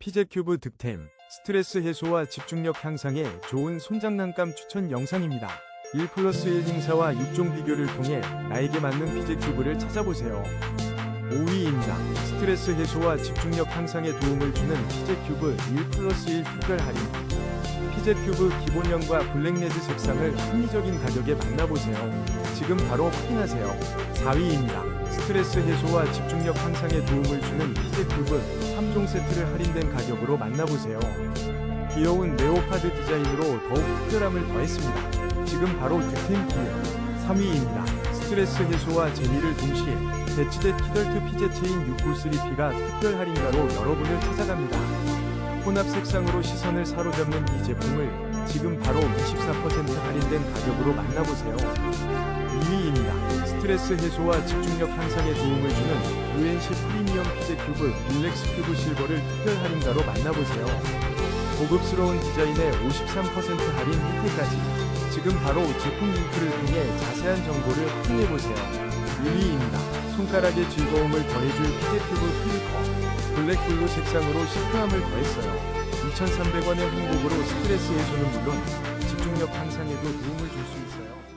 피제 큐브 득템, 스트레스 해소와 집중력 향상에 좋은 손장난감 추천 영상입니다. 1 플러스 1 행사와 6종 비교를 통해 나에게 맞는 피제 큐브를 찾아보세요. 5위입니다. 스트레스 해소와 집중력 향상에 도움을 주는 피제 큐브 1 플러스 1 특별 할인. 피제 큐브 기본형과 블랙레드 색상을 합리적인 가격에 만나보세요. 지금 바로 확인하세요. 4위입니다. 스트레스 해소와 집중력 향상에 도움을 주는 피제 큐브 3종 세트를 할인된 가격으로 만나보세요. 귀여운 레오파드 디자인으로 더욱 특별함을 더했습니다. 지금 바로 득템 기회. 3위입니다. 스트레스 해소와 재미를 동시에 대치대 키덜트 피제 체인 693P가 특별 할인가로 여러분을 찾아갑니다. 혼합 색상으로 시선을 사로잡는 이 제품을 지금 바로 24% 할인된 가격으로 만나보세요. 2위입니다. 스트레스 해소와 집중력 향상에 도움을 주는 UNC 프리미엄 피제 큐브 릴렉스 큐브 실버를 특별 할인가로 만나보세요. 고급스러운 디자인에 53% 할인 혜택까지 지금 바로 제품 링크를 통해 자세한 정보를 확인해보세요. 1위입니다. 손가락의 즐거움을 더해줄 큐브 클리커 블랙블루 색상으로 시크함을 더했어요. 2,300원의 행복으로 스트레스 해소는 물론 집중력 향상에도 도움을 줄 수 있어요.